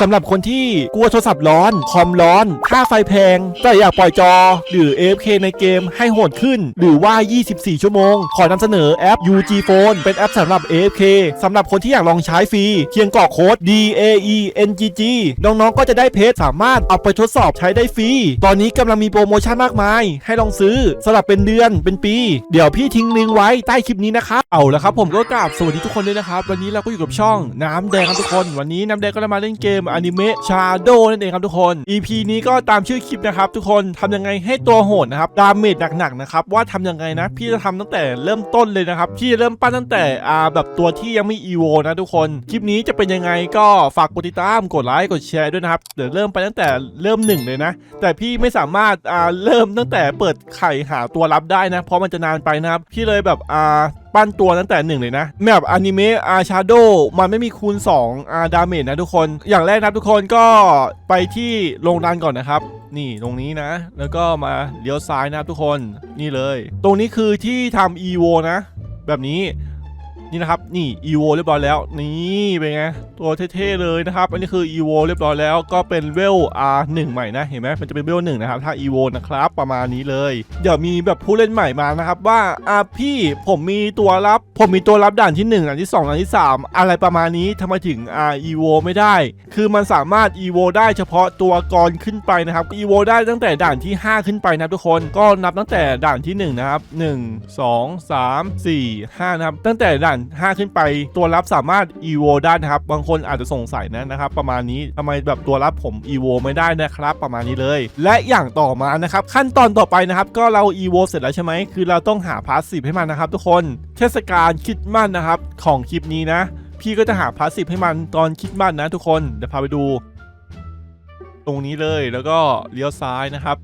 สำหรับคนที่กลัวโทรศัพท์ร้อน คอมร้อน ค่าไฟแพง แต่อยากปล่อยจอ หรือ AFK ในเกมให้โหดขึ้น หรือว่า 24 ชั่วโมง ขอนำเสนอแอป UG Phone เป็นแอปสำหรับ AFK สำหรับคนที่อยากลองใช้ฟรีเพียงกรอกโค้ด DAENGG น้องๆ ก็จะได้เพจสามารถเอาไปทดสอบใช้ได้ฟรี ตอนนี้กำลังมีโปรโมชั่นมากมาย ให้ลองซื้อสำหรับเป็นเดือนเป็นปี เดี๋ยวพี่ทิ้งลิงก์ไว้ใต้คลิปนี้นะครับ เอาละครับผมก็กราบสวัสดีทุกคนด้วยนะครับ วันนี้เราก็อยู่กับช่องน้ำแดงครับทุกคน วันนี้น้ำแดงก็จะมาเล่นเกมอนิเมะชาโดนั่นเองครับทุกคน EP นี้ก็ตามชื่อคลิปนะครับทุกคนทำยังไงให้ตัวโหดนะครับดาเมจหนักๆนะครับว่าทำยังไงนะพี่จะทำตั้งแต่เริ่มต้นเลยนะครับพี่จะเริ่มปั้นตั้งแต่อ่าแบบตัวที่ยังไม่อีโวนะทุกคน คลิปนี้จะเป็นยังไงก็ฝากกดติดตามกดไลค์กดแชร์ด้วยนะครับเดี๋ยวเริ่มไปตั้งแต่เริ่มหนึ่งเลยนะ แต่พี่ไม่สามารถอ่าเริ่มตั้งแต่เปิดไข่หาตัวรับได้นะ เพราะมันจะนานไปนะครับพี่เลยแบบอ่า ปั้นตัวตั้งแต่หนึ่งเลยนะแบบอนิเมะอาชาโดมันไม่มีคูณ2อาดาเมจนะทุกคน อย่างแรกนะทุกคนก็ไปที่โรงดันก่อนนะครับ นี่ตรงนี้นะ แล้วก็มาเลี้ยวซ้ายนะครับทุกคนนี่เลย ตรงนี้คือที่ทำอีโวนะ แบบนี้ นี่นะครับนี่ EVO เรียบร้อยแล้วนี่เป็นไงตัวเท่ๆเลยนะครับอันนี้คือ EVO เรียบร้อยแล้วก็เป็นเวล R1 ใหม่นะเห็นไหมมันจะเป็นเวล1นะครับถ้า EVO นะครับประมาณนี้เลย เดี๋ยวมีแบบผู้เล่นใหม่มานะครับว่าอะพี่ผมมีตัวรับ ผมมีตัวรับด่านที่ 1ด่านที่ 2ด่านที่ 3 อะไรประมาณนี้ทำไมถึง R EVO ไม่ได้ คือมันสามารถ EVO ได้เฉพาะตัวกรขึ้นไปนะครับ EVO ได้ตั้งแต่ด่านที่ 5 ขึ้นไปนะทุกคนก็นับตั้งแต่ด่านที่1นะครับ1 2 3 4 5นะครับตั้งแต่ด่าน5 ขึ้นไป ตัวรับสามารถ EVO ได้นะครับ บางคนอาจจะสงสัยนะนะครับ ประมาณนี้ทำไมแบบตัวรับผม EVO ไม่ได้นะครับ ประมาณนี้เลย และอย่างต่อมานะครับ ขั้นตอนต่อไปนะครับก็เรา EVO เสร็จแล้วใช่ไหมคือเราต้องหาพาสซีฟให้มันนะครับ ทุกคนเทศกาลคิดมันนะครับของคลิปนี้นะ พี่ก็จะหาพาสซีฟให้มันตอนคิดมันนะ ทุกคนเดี๋ยวพาไปดู ตรงนี้เลยแล้วก็เลี้ยวซ้ายนะครับ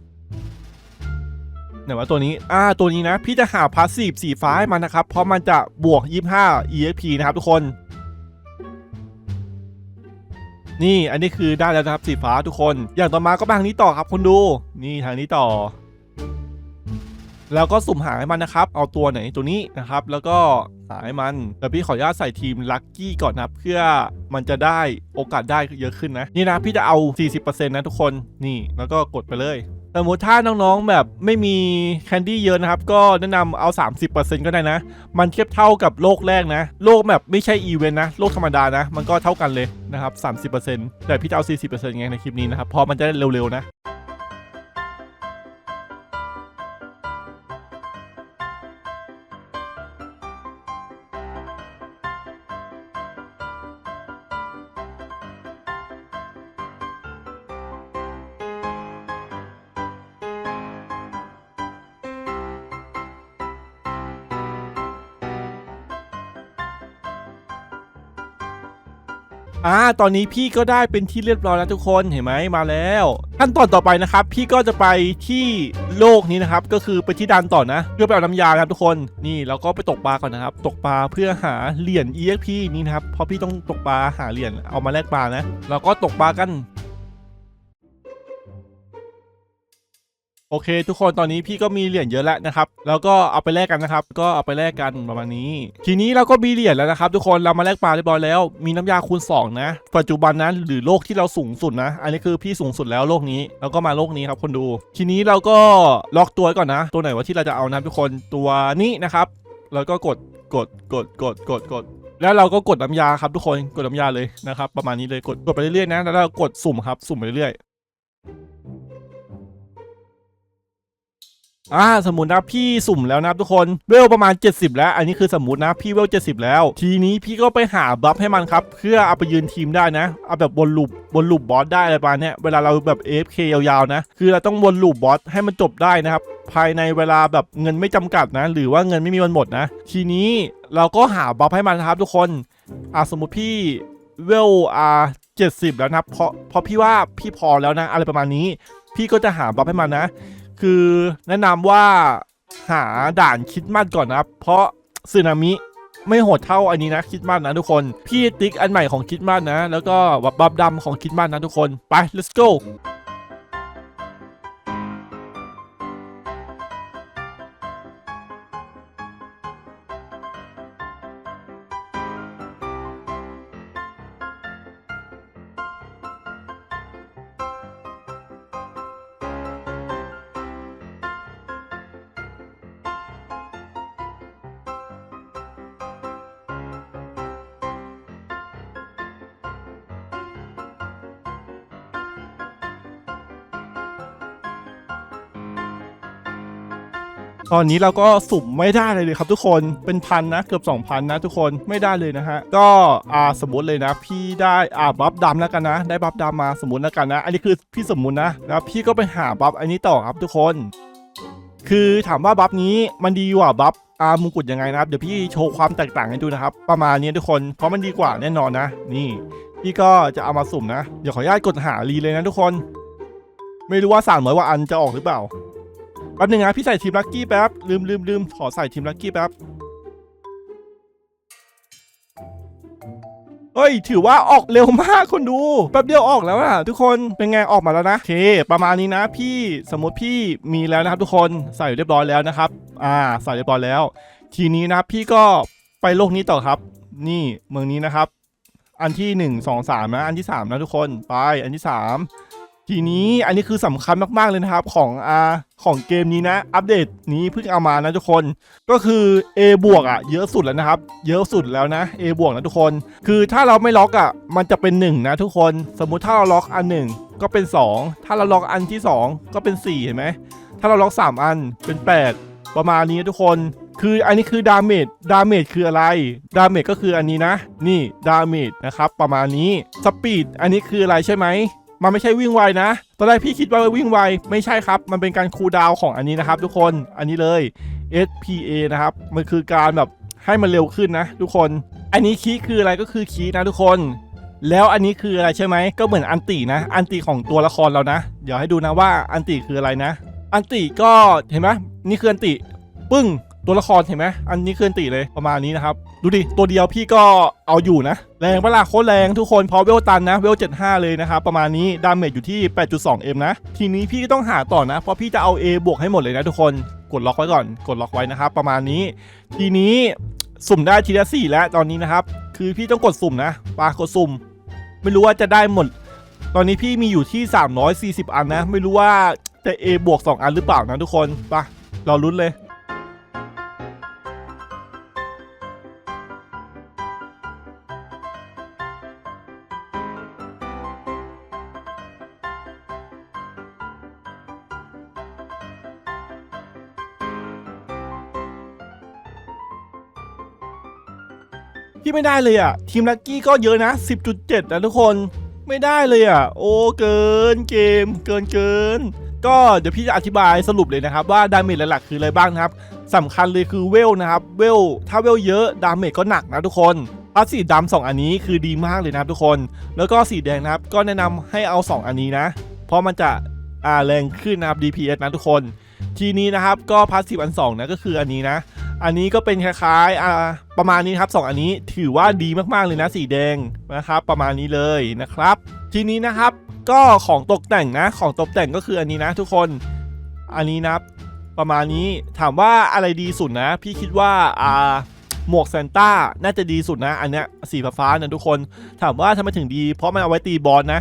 ไหนว่าตัวนี้อ่าตัวนี้นะพี่จะหาพาสซีฟสีฟ้าให้มันนะครับ เพราะมันจะบวก 25 EXP นะครับทุกคน นี่อันนี้คือได้แล้วนะครับสีฟ้าทุกคน อย่างต่อมาก็มาทางนี้ต่อครับคุณดู นี่ทางนี้ต่อ แล้วก็สุ่มหาให้มันนะครับ เอาตัวไหนตัวนี้นะครับ แล้วก็หาให้มันแต่พี่ขออนุญาตใส่ทีมลัคกี้ก่อนนะครับเพื่อมันจะได้โอกาสได้เยอะขึ้นนะ นี่นะพี่จะเอา 40%นะทุกคนนี่แล้วก็กดไปเลย สมมติถ้าน้องๆแบบไม่มีแคนดี้เยอะนะครับ ก็แนะนำเอา 30%ก็ได้นะ มันเทียบเท่ากับโลกแรกนะ โลกแบบไม่ใช่อีเวนต์นะ โลกธรรมดานะ มันก็เท่ากันเลยนะครับ 30%แต่พี่จะเอา 40%ไงในคลิปนี้นะครับ เพราะมันจะได้เร็วๆนะ อ่าตอนนี้พี่ก็ได้เป็นที่เรียบร้อยแล้วทุกคนเห็นไหมมาแล้วขั้นตอนต่อไปนะครับ พี่ก็จะไปที่โลกนี้นะครับ ก็คือไปที่ดันต่อนะเพื่อไปเอาน้ำยานะครับทุกคนนี่เราก็ไปตกปลาก่อนนะครับ ตกปลาเพื่อหาเหรียญ EXP นี่นะครับเพราะพี่ต้องตกปลาหาเหรียญเอามาแลกปลานะเราก็ตกปลากัน โอเค ทุกคนตอนนี้พี่ก็มีเหรียญเยอะแล้วนะครับ แล้วก็เอาไปแลกกันนะครับ ก็เอาไปแลกกันประมาณนี้ ทีนี้เราก็มีเหรียญแล้วนะครับ ทุกคนเรามาแลกปลาเรียบร้อยแล้ว มีน้ำยาคูณ 2 นะ ปัจจุบันนะหรือโลกที่เราสูงสุดนะ อันนี้คือพี่สูงสุดแล้วโลกนี้ แล้วก็มาโลกนี้ครับคนดู ทีนี้เราก็ล็อกตัวก่อนนะ ตัวไหนว่าที่เราจะเอานะทุกคนตัวนี้นะครับ แล้วก็กดกดกดกดกดกดแล้วเราก็กดน้ำยาครับทุกคนกดน้ำยาเลยนะครับ ประมาณนี้เลยกดกดไปเรื่อยๆนะแล้วเรากดสุ่มครับสุ่มไปเรื่อย อ่าสมมตินะพี่สุ่มแล้วนะทุกคนเวลประมาณ 70 แล้ว อันนี้คือสมมตินะพี่เวล70 แล้ว ทีนี้พี่ก็ไปหาบัฟให้มันครับเพื่อเอาไปยืนทีมได้นะเอาแบบวนลูปวนลูปบอสได้อะไรประมาณนี้เวลาเราแบบ AFK ยาวๆนะ คือเราต้องวนลูปบอสให้มันจบได้นะครับภายในเวลาแบบเงินไม่จำกัดนะ หรือว่าเงินไม่มีวันหมดนะ ทีนี้เราก็หาบัฟให้มันนะครับทุกคนอ่าสมมติพี่เวลอ่า70แล้วนะเพราะเพราะพี่ว่าพี่พอแล้วนะ อะไรประมาณนี้ พี่ก็จะหาบัฟให้มันนะ คือแนะนำว่าหาด่านคิดมัดก่อนนะครับ เพราะสึนามิไม่โหดเท่าอันนี้นะคิดมัดนะทุกคน พี่ติ๊กอันใหม่ของคิดมัดนะ แล้วก็บับบับดำของคิดมัดนะทุกคน ไป let's go ตอนนี้เราก็สุ่มไม่ได้เลยเลยครับทุกคนเป็นพันนะเกือบ2,000นะทุกคนไม่ได้เลยนะฮะก็อ่าสมมติเลยนะ พี่ได้อ่าบัฟดำแล้วกันนะ ได้บัฟดำมาสมมติแล้วกันนะ อันนี้คือพี่สมมตินะแล้วพี่ก็ไปหาบัฟอันนี้ต่อครับทุกคน คือถามว่าบัฟนี้มันดีกว่าบัฟอามงกุฎยังไงนะครับ เดี๋ยวพี่โชว์ความแตกต่างให้ดูนะครับ ประมาณนี้ทุกคนเพราะมันดีกว่าแน่นอนนะ นี่ พี่ก็จะเอามาสุ่มนะ เดี๋ยวขออนุญาตกดหารีเลยนะทุกคน ไม่รู้ว่าสั่งเหมือนว่าอันจะออกหรือเปล่า ป๊บนึงนะพี่ใส่ทีมลักกี้แป๊บลืมลืมลืมขอใส่ทีมลักกี้แป๊บเฮ้ย ถือว่าออกเร็วมากคนดู แป๊บเดียวออกแล้วอะทุกคนเป็นไงออกมาแล้วนะโอเค ประมาณนี้นะพี่สมมติพี่มีแล้วนะครับทุกคนใส่เรียบร้อยแล้วนะครับ อ่า ใส่เรียบร้อยแล้ว ทีนี้นะพี่ก็ไปโลกนี้ต่อครับ นี่เมืองนี้นะครับ อันที่หนึ่งสองสามนะอันที่สามนะทุกคนไปอันที่สาม ทีนี้อันนี้คือสำคัญมาก ๆ เลยนะครับของอาของเกมนี้นะ อัปเดตนี้เพิ่งเอามานะทุกคน ก็คือ A บวกอะเยอะสุดแล้วนะครับ เยอะสุดแล้วนะ A บวกนะทุกคน คือถ้าเราไม่ล็อกอะมันจะเป็น 1 นะทุกคน สมมุติถ้าเราล็อกอันหนึ่งก็เป็น 2 ถ้าเราล็อกอันที่ 2 ก็เป็น 4 เห็นไหมถ้าเราล็อก 3 อันเป็น 8 ประมาณนี้นะทุกคน คืออันนี้คือดาเมจดาเมจคืออะไรดาเมจก็คืออันนี้นะ นี่ดาเมจนะครับประมาณนี้สปีดอันนี้คืออะไรใช่ไหม มันไม่ใช่วิ่งไวนะ ตอนแรกพี่คิดว่าวิ่งไว ไม่ใช่ครับ มันเป็นการคูลดาวของอันนี้นะครับ ทุกคน อันนี้เลย SPA นะครับ มันคือการแบบให้มันเร็วขึ้นนะ ทุกคน อันนี้คีคืออะไรก็คือคีนะทุกคน แล้วอันนี้คืออะไรใช่ไหม ก็เหมือนอันตินะ อันติของตัวละครเรานะ เดี๋ยวให้ดูนะว่าอันติคืออะไรนะ อันติก็เห็นไหมนี่คืออันติ ปึ้ง ตัวละครเห็นไหมอันนี้เคืออันติเลยประมาณนี้นะครับ ดูดิ ตัวเดียวพี่ก็เอาอยู่นะ แรงปะล่ะโคตรแรงทุกคนพอเวลตันนะ เวล 75 เลยนะครับ ประมาณนี้ ดาเมจอยู่ที่ 8.2M นะ ทีนี้พี่ก็ต้องหาต่อนะ เพราะพี่จะเอา A บวกให้หมดเลยนะทุกคน กดล็อกไว้ก่อน กดล็อกไว้นะครับ ประมาณนี้ ทีนี้สุ่มได้ทีละ4แล้วตอนนี้นะครับ คือพี่ต้องกดสุ่มนะปากดสุ่ม ไม่รู้ว่าจะได้หมด ตอนนี้พี่มีอยู่ที่ 340 อันนะ ไม่รู้ว่าจะ A บวก2อันหรือเปล่านะทุกคนไปะเราลุ้นเลย พี่ไม่ได้เลยอะ ทีมลักกี้ก็เยอะนะ 10.7 นะทุกคนไม่ได้เลยอะ โอ้เกินเกมเกินเกิน ก็เดี๋ยวพี่จะอธิบายสรุปเลยนะครับ ว่าดาเมจหลักๆคืออะไรบ้างนะครับสำคัญเลยคือเวลนะครับเวลถ้าเวลเยอะดาเมจก็หนักนะทุกคนพาสีดำสองอันนี้คือดีมากเลยนะครับทุกคน แล้วก็สีแดงนะครับก็แนะนำให้เอา 2 อันนี้นะ เพราะมันจะอ่าแรงขึ้นนะครับ DPS นะทุกคน ทีนี้นะครับก็พาสีอัน2นะก็คืออันนี้นะ อันนี้ก็เป็นคล้ายๆอ่าประมาณนี้ครับสองอันนี้ถือว่าดีมากๆเลยนะสีแดงนะครับ ประมาณนี้เลยนะครับ ทีนี้นะครับก็ของตกแต่งนะของตกแต่งก็คืออันนี้นะทุกคนอันนี้นะประมาณนี้ถามว่าอะไรดีสุดนะ พี่คิดว่าอ่าหมวกซานต้าน่าจะดีสุดนะ อันเนี้ยสีฟ้านะทุกคน ถามว่าทำไมถึงดี เพราะมันเอาไว้ตีบอสนะ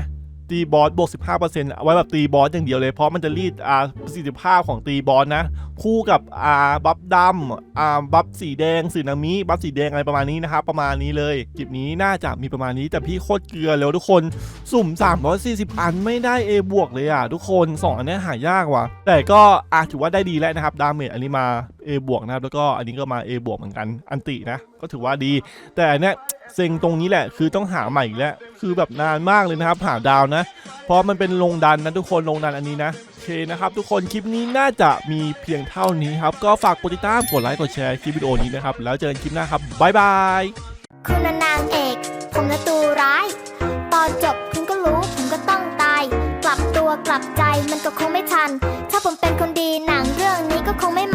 ตีบอสบวก 15%เอาไว้แบบตีบอสอย่างเดียวเลยเพราะมันจะรีดอ่าประสิทธิภาพของตีบอสนะ คู่กับอ่าบัฟดำอ่าบัฟสีแดงสีนามิบัฟสีแดงอะไรประมาณนี้นะครับประมาณนี้เลยคลิปนี้น่าจะมีประมาณนี้แต่พี่โคตรเกลือแล้วทุกคนสุ่ม 340 อันไม่ได้ A บวกเลยอะทุกคน 2 อันนี้หายากว่ะแต่ก็อาถือว่าได้ดีแล้วนะครับดาเมจอันนี้มา A บวกนะครับแล้วก็อันนี้ก็มา A บวกเหมือนกันอันตินะ ก็ถือว่าดี แต่เนี้ยเซ็งตรงนี้แหละคือต้องหาใหม่อีกแล้วคือแบบนานมากเลยนะครับหาดาวนะ เพราะมันเป็นลงดันนะทุกคนลงดันอันนี้นะโอเคนะครับ ทุกคนคลิปนี้น่าจะมีเพียงเท่านี้ครับ ก็ฝากกดติดตามกดไลค์กดแชร์คลิปวิดีโอนี้นะครับแล้วเจอกันคลิปหน้าครับบ๊ายบายคุณน่ะนางเอกผมนะตัวร้าย ตอนจบคุณก็รู้ผมก็ต้องตาย กลับตัวกลับใจมันก็คงไม่ทัน ถ้าผมเป็นคนดีหนังเรื่องนี้ก็คงไม่